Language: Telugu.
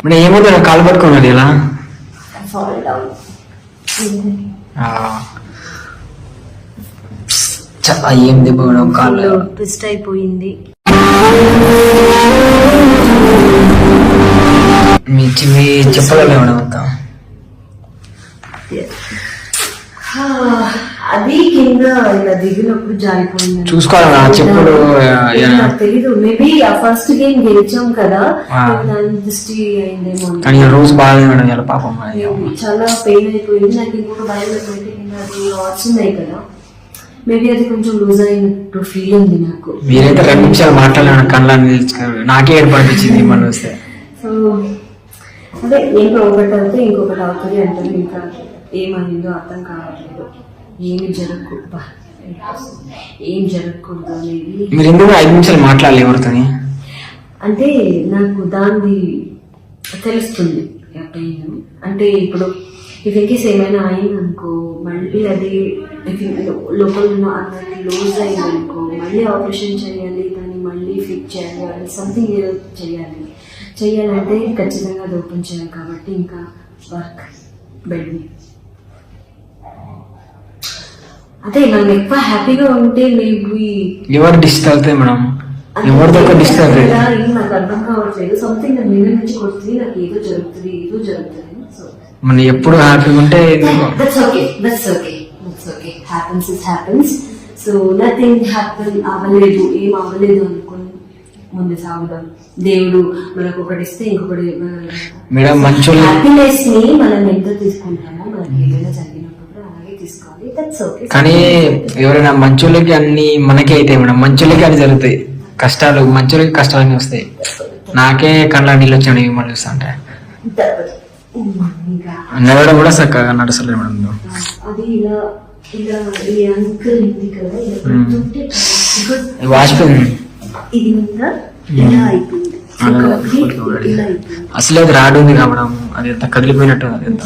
ఇప్పుడు ఏమవుతుంది కాలు పట్టుకున్నది ఇలా ఫాల్ డౌన్ ఆ. చ- ఆ, ఏం దెబ్బ కూడా కాళ్ళు ట్విస్ట్ అయిపోయింది. మీ చిన్ని చెప్పగలవు అంతా అది కింద ఇలా దిగినప్పుడు జారిపోయింది చూసుకోవాలి నా చెప్పులు. నాకు తెలీదు మేబీ ఆ ఫస్ట్ గేమ్ గెలిచాం కదా. దాని దృష్టి అయిందేమో. కానీ రోజు బాగానే మేడం పాపం. చాలా పెయిన్ అయిపోయింది నాకు ఇంకొక భయం ఏంటంటే అది ఉన్నాయి కదా మేబీ అది కొంచెం లూజ్ అయినట్టు ఫీల్ ఉంది నాకు మీరైతే రెండు నిమిషాలు మాట్లాడాను నిలుచుకోరు. నాకే ఏర్పడిపించింది మన వస్తే సో అదే ఒకటి అయితే ఇంకొకటి అవుతుంది అంటారు ఇంకా ఏమైందో అర్థం కావట్లేదు ఏమి జరగకూడదు ఏం జరగకూడదు అనేది మీరు ఎందుకు ఐదు నిమిషాలు మాట్లాడాలి ఎవరితోని. అంటే నాకు దాన్ని తెలుస్తుంది పెయిన్ అంటే ఇప్పుడు ఇఫ్ ఇన్కేస్ ఏమైనా అయింది అనుకో మళ్ళీ అది లోపల ఉన్న అన్నది లూజ్ అయింది అనుకో మళ్ళీ ఆపరేషన్ చేయాలి దాన్ని మళ్ళీ ఫిట్ చేయాలి అది సంథింగ్ ఏదో చేయాలి. చేయాలంటే ఖచ్చితంగా అది ఓపెన్ చేయాలి కాబట్టి ఇంకా వర్క్ బెడ్ అదే మనం ఎక్కువ హ్యాపీగా ఉంటే మేబీ ఎవరు డిస్టర్బ్ అవుతాయి మేడం ఒక డిస్టర్బ్? అవుతుంది ఏం నాకు అర్థం కావట్లేదు. సంథింగ్ నా మీద నుంచి కొడుతుంది నాకు ఏదో జరుగుతుంది ఏదో జరుగుతుంది. సో మన ఎప్పుడు హ్యాపీగా ఉంటే that's okay that's okay that's okay happens is happens so nothing happen అవ్వలేదు ఏం అవ్వలేదు అనుకుని ముందు సాగుదాం. దేవుడు మనకు ఒకటి ఇస్తే ఇంకొకటి మేడం మంచోళ్ళు హ్యాపీనెస్ని మనం ఎంత తీసుకుంటామో మనకి ఏదైనా జరిగినప్పుడు కూడా అలాగే తీసుకోవాలి దట్స్ ఓకే కానీ ఎవరైనా మంచోళ్ళకి అన్ని మనకే అవుతాయి మేడం. మంచోళ్ళకి అన్ని జరుగుతాయి. కష్టాలు మంచోళ్ళకి కష్టాలన్నీ వస్తాయి. నాకే కళ్ళ నీళ్ళు వచ్చాడు మిమ్మల్ని చూస్తా అంటే నడవడం కూడా చక్కగా నడుస్తలేదు మేడం. వాచిపోయింది అసలు అది రాడు ఉంది కావడం అది ఎంత కదిలిపోయినట్టు అది ఎంత?